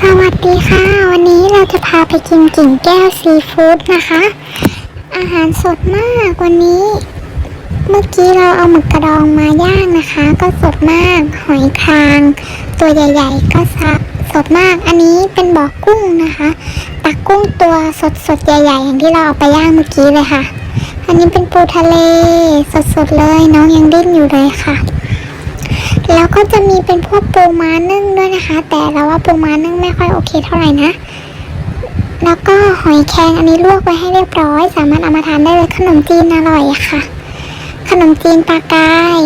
สวัสดีค่ะ วันนี้เราจะพาไปกินกิ่งแก้วซีฟู้ดนะคะ อาหารสดมากวันนี้ เมื่อกี้เราเอาหมึกกระดองมาย่างนะคะ ก็สดมากหอยคาง ตัวใหญ่ ๆ ก็สะสดมากอันนี้เป็นบ่อกุ้งนะคะ ตักกุ้งตัวสดๆใหญ่ๆ อย่างที่เราเอาไปย่างเมื่อกี้เลยค่ะ อันนี้เป็นปูทะเลสดๆเลย น้องยังดิ้นอยู่เลยค่ะ แล้วก็จะมีเป็นพวกปูม้านึ่งด้วยนะคะ แต่เราว่าปูม้านึ่งไม่ค่อยโอเคเท่าไหร่นะ แล้วก็หอยแครงอันนี้ลวกไว้ให้เรียบร้อย สามารถเอามาทานได้เลยขนมจีนอร่อยค่ะ ขนมจีนปลากาย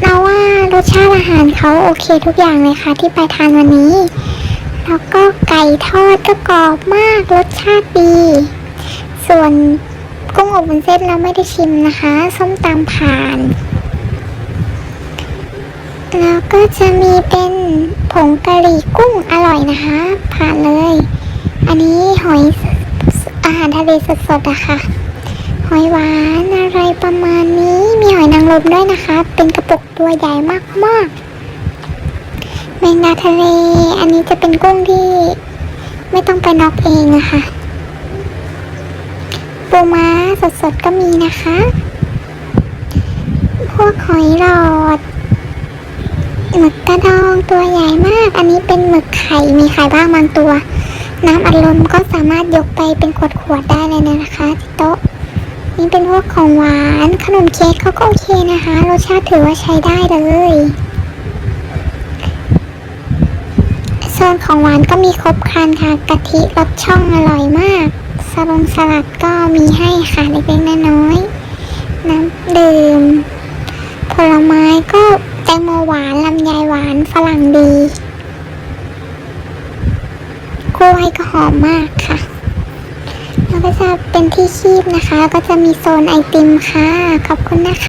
เราว่ารสชาติอาหารเขาโอเคทุกอย่างเลยค่ะ ที่ไปทานวันนี้ แล้วก็ไก่ทอดก็กรอบมากรสชาติดี ส่วนกุ้งอบวุ้นเส้นเราไม่ได้ชิมนะคะ ส้มตำผ่าน แล้วก็จะมีเป็นผงกะหรี่กุ้งอร่อยนะคะ ผ่านเลย อันนี้หอยอาหารทะเลสดๆอะค่ะ หอยหวานอะไรประมาณนี้มีหอยนางรมด้วยนะคะ เป็นกระปุกตัวใหญ่มากๆแมงดาทะเล อันนี้จะเป็นกุ้งที่ไม่ต้องไปน็อกเองนะคะปูม้าสดๆก็มีนะคะ พวกหอยหลอด หมึกกระดองตัวใหญ่มาก อันนี้เป็นหมึกไข่ มีไข่บ้างบางตัว น้ำอัดลมก็สามารถยกไปเป็นขวดๆได้เลยนะคะที่โต๊ะ นี่เป็นพวกของหวาน ขนมเค้กเขาก็โอเคนะคะ รสชาติถือว่าใช้ได้เลยโซนของหวานก็มีครบครันค่ะ กะทิรสช่องอร่อยมากสลงสลัดก็มีให้ค่ะเล็กๆน้อยๆ หวานลำไยหวานฝรั่งดีกล้วยก็หอมมากค่ะ แล้วก็จะเป็นที่คีบนะคะ ก็จะมีโซนไอติมค่ะ ขอบคุณนะคะ